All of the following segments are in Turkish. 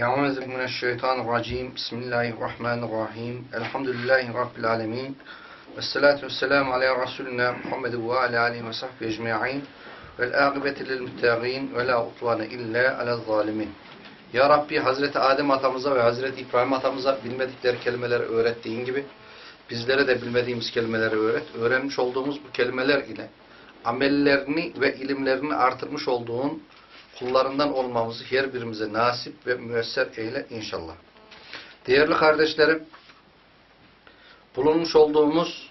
Euzu mineşşeytanirracim. Bismillahirrahmanirrahim. Elhamdülillahi rabbil alamin. Ves salatu vesselamu ala resulina Muhammed ve ala alihi ve sahbihi ecmaîn. Vel âkibete lil muttaqin ve la udvane illa alel zalimin. Ya Rabbi Hazreti Adem atamıza ve Hazreti İbrahim atamıza bilmedikleri kelimeleri öğrettiğin gibi bizlere de bilmediğimiz kelimeleri öğret. Öğrenmiş olduğumuz bu kelimeler ile amellerini ve ilimlerini artırmış olduğun kullarından olmamızı her birimize nasip ve müesser eyle inşallah. Değerli kardeşlerim, bulunmuş olduğumuz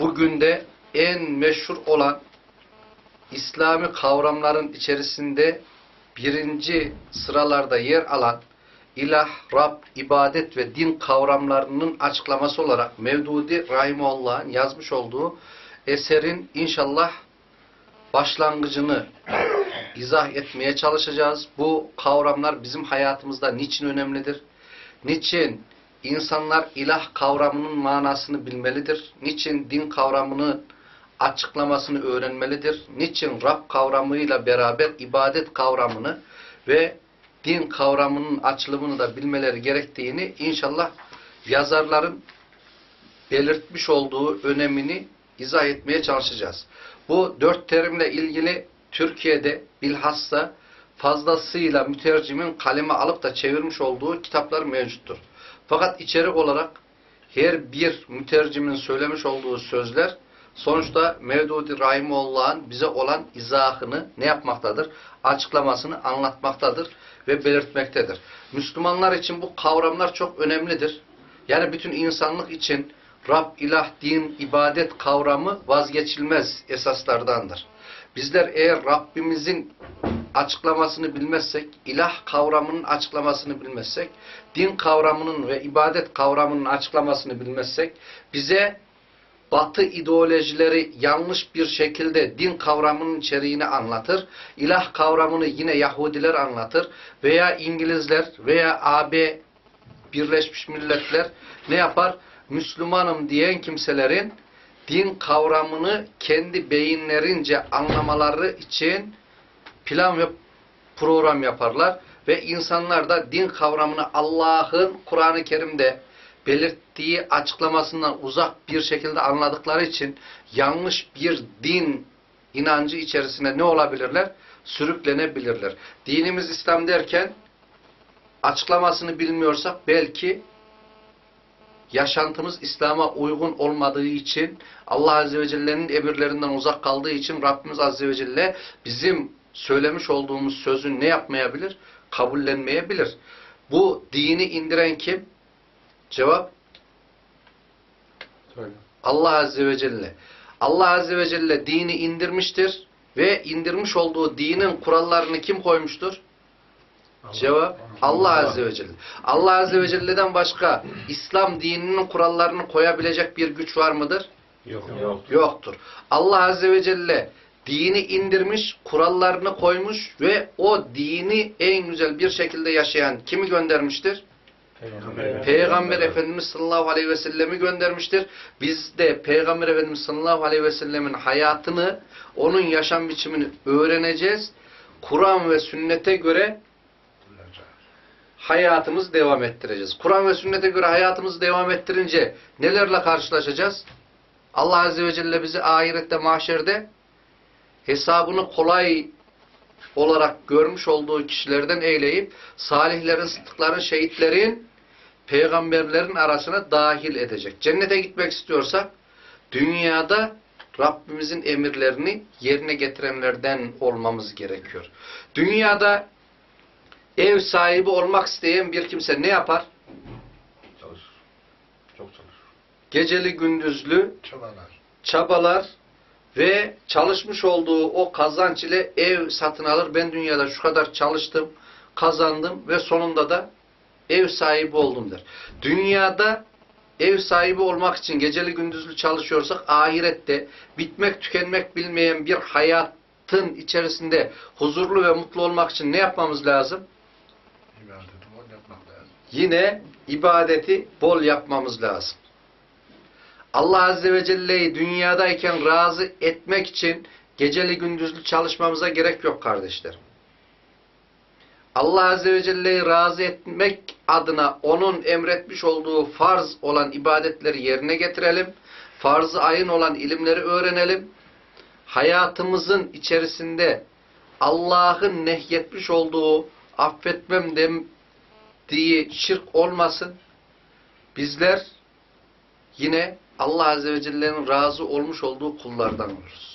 bugün de en meşhur olan İslami kavramların içerisinde birinci sıralarda yer alan ilah, Rab, ibadet ve din kavramlarının açıklaması olarak Mevdudi Rahimullah'ın yazmış olduğu eserin inşallah başlangıcını izah etmeye çalışacağız. Bu kavramlar bizim hayatımızda niçin önemlidir? Niçin insanlar ilah kavramının manasını bilmelidir? Niçin din kavramının açıklamasını öğrenmelidir? Niçin Rab kavramıyla beraber ibadet kavramını ve din kavramının açılımını da bilmeleri gerektiğini inşallah yazarların belirtmiş olduğu önemini izah etmeye çalışacağız. Bu dört terimle ilgili Türkiye'de bilhassa fazlasıyla mütercimin kaleme alıp da çevirmiş olduğu kitaplar mevcuttur. Fakat içerik olarak her bir mütercimin söylemiş olduğu sözler sonuçta Mevdudi Rahimullah'ın bize olan izahını ne yapmaktadır? Açıklamasını anlatmaktadır ve belirtmektedir. Müslümanlar için bu kavramlar çok önemlidir. Yani bütün insanlık için Rab, ilah, din, ibadet kavramı vazgeçilmez esaslardandır. Bizler eğer Rabbimizin açıklamasını bilmezsek, ilah kavramının açıklamasını bilmezsek, din kavramının ve ibadet kavramının açıklamasını bilmezsek, bize Batı ideolojileri yanlış bir şekilde din kavramının içeriğini anlatır. İlah kavramını yine Yahudiler anlatır. Veya İngilizler veya AB Birleşmiş Milletler ne yapar? Müslümanım diyen kimselerin din kavramını kendi beyinlerince anlamaları için plan ve program yaparlar. Ve insanlar da din kavramını Allah'ın Kur'an-ı Kerim'de belirttiği açıklamasından uzak bir şekilde anladıkları için yanlış bir din inancı içerisine ne olabilirler? Sürüklenebilirler. Dinimiz İslam derken açıklamasını bilmiyorsak belki yaşantımız İslam'a uygun olmadığı için Allah Azze ve Celle'nin emirlerinden uzak kaldığı için Rabbimiz Azze ve Celle bizim söylemiş olduğumuz sözün ne yapmayabilir? Kabullenmeyebilir. Bu dini indiren kim? Cevap Söyle. Allah Azze ve Celle. Allah Azze ve Celle dini indirmiştir ve indirmiş olduğu dinin kurallarını kim koymuştur? Cevap Allah Azze ve Celle. Allah Azze ve Celle'den başka İslam dininin kurallarını koyabilecek bir güç var mıdır? Yok. Yok. Yoktur. Allah Azze ve Celle dini indirmiş, kurallarını koymuş ve o dini en güzel bir şekilde yaşayan kimi göndermiştir? Peygamber. Peygamber Efendimiz sallallahu aleyhi ve sellemi göndermiştir. Biz de Peygamber Efendimiz sallallahu aleyhi ve sellemin hayatını, onun yaşam biçimini öğreneceğiz. Kur'an ve sünnete göre hayatımızı devam ettireceğiz. Kur'an ve sünnete göre hayatımızı devam ettirince nelerle karşılaşacağız? Allah Azze ve Celle bizi ahirette, mahşerde hesabını kolay olarak görmüş olduğu kişilerden eyleyip salihlerin, sıddıkların, şehitlerin, peygamberlerin arasına dahil edecek. Cennete gitmek istiyorsak dünyada Rabbimizin emirlerini yerine getirenlerden olmamız gerekiyor. Dünyada ev sahibi olmak isteyen bir kimse ne yapar? Çalışır. Çok çalışır. Geceli gündüzlü Çabalar. çabalar ve çalışmış olduğu o kazanç ile ev satın alır. Ben dünyada şu kadar çalıştım, kazandım ve sonunda da ev sahibi oldum der. Dünyada ev sahibi olmak için geceli gündüzlü çalışıyorsak ahirette bitmek tükenmek bilmeyen bir hayatın içerisinde huzurlu ve mutlu olmak için ne yapmamız lazım? İbadeti bol yapmak lazım. Yine ibadeti bol yapmamız lazım. Allah Azze ve Celle'yi dünyadayken razı etmek için geceli gündüzlü çalışmamıza gerek yok kardeşlerim. Allah Azze ve Celle'yi razı etmek adına onun emretmiş olduğu farz olan ibadetleri yerine getirelim. Farz-ı ayın olan ilimleri öğrenelim. Hayatımızın içerisinde Allah'ın nehyetmiş olduğu affetmem demdiği şirk olmasın. Bizler yine Allah Azze ve Celle'nin razı olmuş olduğu kullardan oluruz.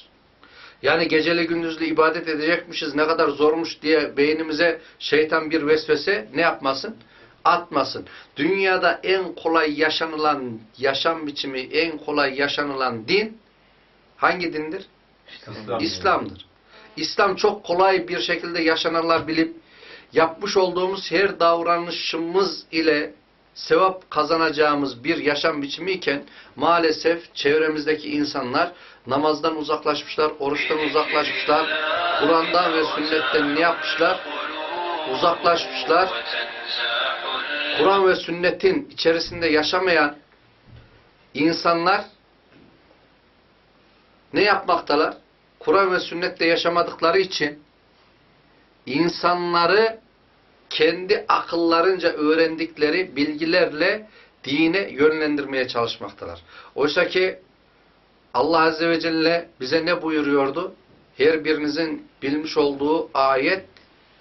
Yani geceli gündüzlü ibadet edecekmişiz ne kadar zormuş diye beynimize şeytan bir vesvese ne yapmasın? Atmasın. Dünyada en kolay yaşanılan yaşam biçimi, en kolay yaşanılan din hangi dindir? İslam. İslam'dır. İslam çok kolay bir şekilde yaşanılabilip yapmış olduğumuz her davranışımız ile sevap kazanacağımız bir yaşam biçimi iken maalesef çevremizdeki insanlar namazdan uzaklaşmışlar, oruçtan uzaklaşmışlar, Kur'an'dan ve sünnetten ne yapmışlar? Uzaklaşmışlar. Kur'an ve sünnetin içerisinde yaşamayan insanlar ne yapmaktalar? Kur'an ve sünnette yaşamadıkları için insanları kendi akıllarınca öğrendikleri bilgilerle dine yönlendirmeye çalışmaktalar. Oysa ki Allah Azze ve Celle bize ne buyuruyordu? Her birinizin bilmiş olduğu ayet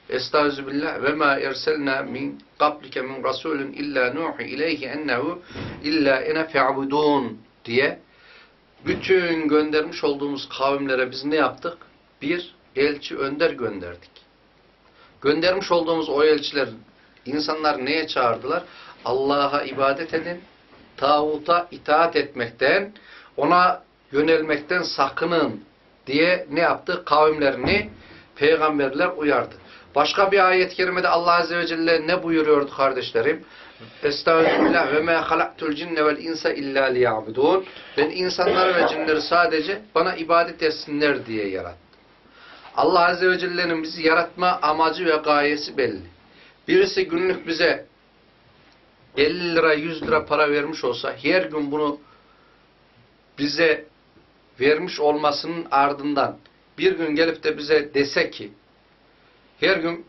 Estağfirullah ve ma erselna min qablike min rasulin illa nuhi ileyhi ennehu illa ene fe'budun diye bütün göndermiş olduğumuz kavimlere biz ne yaptık? Bir elçi önder gönderdik. Göndermiş olduğumuz o elçiler insanlar neye çağırdılar? Allah'a ibadet edin, tağuta itaat etmekten, ona yönelmekten sakının diye ne yaptı? Kavimlerini peygamberler uyardı. Başka bir ayet-i kerimede Allah Azze ve Celle ne buyuruyordu kardeşlerim? Estağfirullah ve ma halaktul cinne vel insa illa liya'budun. Ben insanları ve cinleri sadece bana ibadet etsinler diye yarattım. Allah Azze ve Celle'nin bizi yaratma amacı ve gayesi belli. Birisi günlük bize 50 lira 100 lira para vermiş olsa her gün bunu bize vermiş olmasının ardından bir gün gelip de bize dese ki her gün